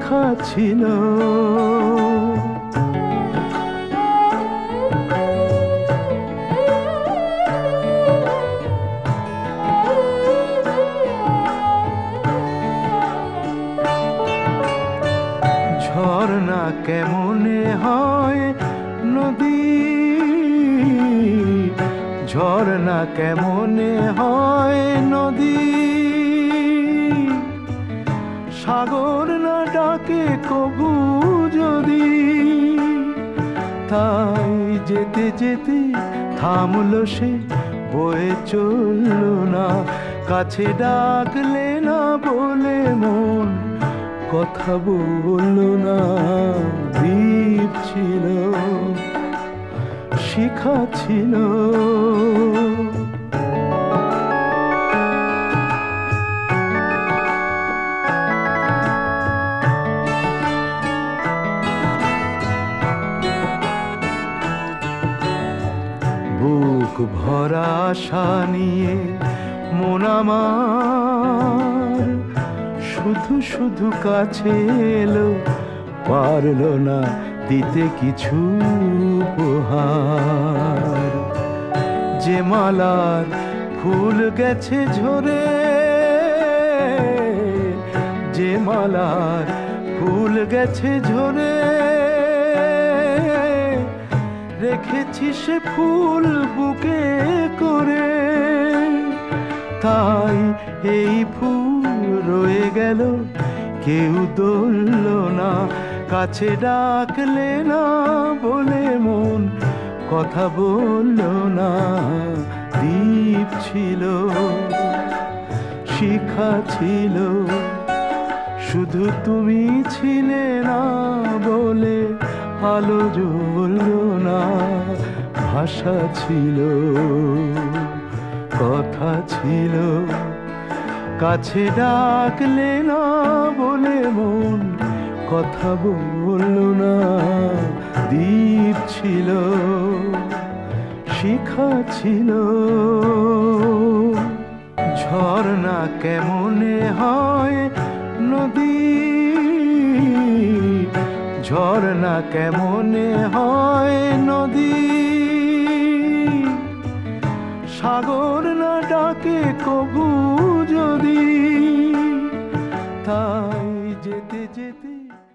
শিখা ছিল। ঝর্ণা কেমনে হয় নদী? ঝর্ণা কেমনে হয় নদী? সাগর না ডাকে কবু যদি? তাই যেতে যেতে থামলো সে, বয়ে চলল না। কাছে ডাকলে না বলে মন, কথা বলল না, দ্বীপ ছিল, শিখা ছিল। ভরা আশা নিয়ে মন আমার শুধু শুধু কাছে এলো, পারল না দিতে কিছু উপহার। যে মালার ফুল গেছে ঝরে, যে মালার ফুল গেছে ঝরে রেখেছি সে ফুল বুকে করে। তাই এই ফুল রয়ে গেল, কেউ দোল না, কাছে ডাকলে না বলে মন, কথা বলল না দ্বীপ ছিল, শিখা ছিল, শুধু তুমি ছিলে না বলে আলো না ভাষা ছিল, কথা ছিল। কাছে ডাকলে না বলে মন, কথা বলল না দ্বীপ ছিল, শিখা ছিল। ঝর্ণা কেমনে হয় নদী? ঝর্ণা কেমনে হয় নদী? সাগর না ডাকে কবু যদি তাই যেতে যেতে